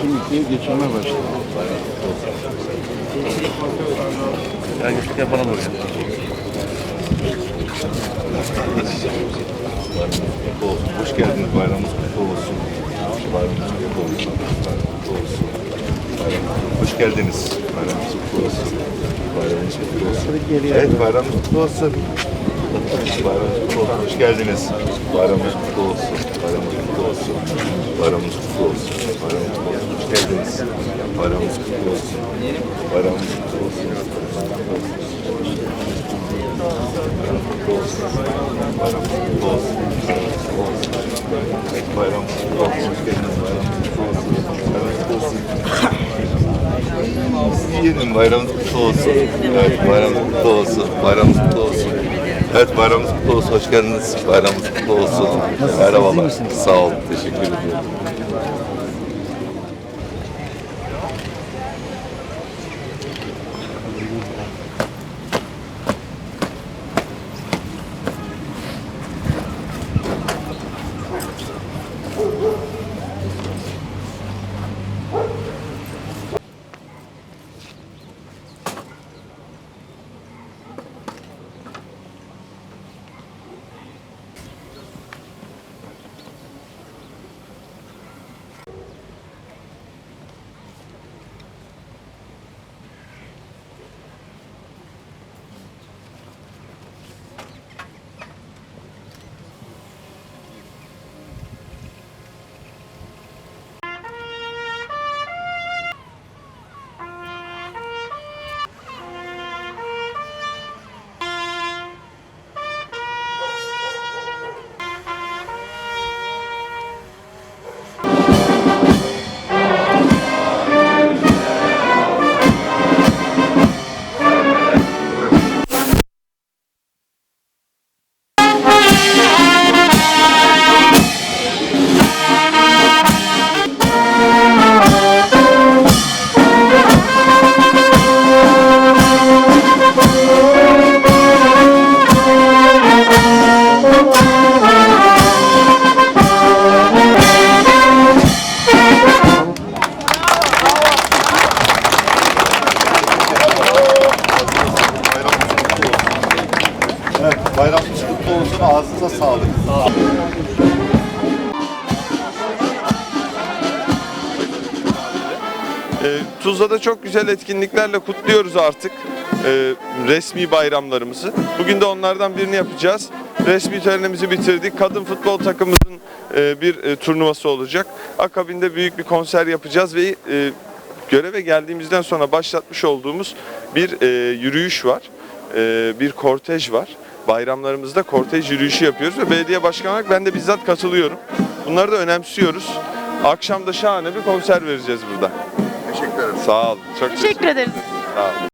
Şimdi geçirme başladı. Ya gittik yapalım oraya. Hoş geldiniz. Bayramınız kutlu olsun. Bayramınız kutlu olsun. Bayramınız kutlu olsun. Hoş geldiniz. Bayramınız kutlu olsun. Bayramınız kutlu olsun. Evet bayramınız kutlu olsun. Bayramınız kutlu olsun. Hoş geldiniz. Bayramınız kutlu olsun. Bayramınız kutlu olsun. Bayramınız kutlu olsun. Bayramınız kutlu olsun. Hoş geldiniz. Bayramınız kutlu olsun. Bayramınız kutlu olsun. Bayramınız kutlu olsun. Evet, bayramınız kutlu olsun. Hoş geldiniz. Bayramınız kutlu olsun. Bayramınız kutlu olsun. Yiyelim bayramınız kutlu olsun. Evet bayramınız kutlu olsun. Bayramınız kutlu olsun. Evet bayramınız kutlu olsun. Hoş geldiniz. Bayramınız kutlu olsun. Merhabalar. Sağ olun. Teşekkür ederim. Bayramınız kutlu olsun. Ağzınıza sağlık. Ee, Tuzla'da çok güzel etkinliklerle kutluyoruz artık e, resmi bayramlarımızı. Bugün de onlardan birini yapacağız. Resmi törenimizi bitirdik. Kadın futbol takımımızın e, bir e, turnuvası olacak. Akabinde büyük bir konser yapacağız ve e, göreve geldiğimizden sonra başlatmış olduğumuz bir e, yürüyüş var. E, bir kortej var. Bayramlarımızda kortej yürüyüşü yapıyoruz ve belediye başkanı olarak ben de bizzat katılıyorum. Bunları da önemsiyoruz. Akşam da şahane bir konser vereceğiz burada. Teşekkür ederim. Sağ olun. Çok Teşekkür ederiz. Sağ olun.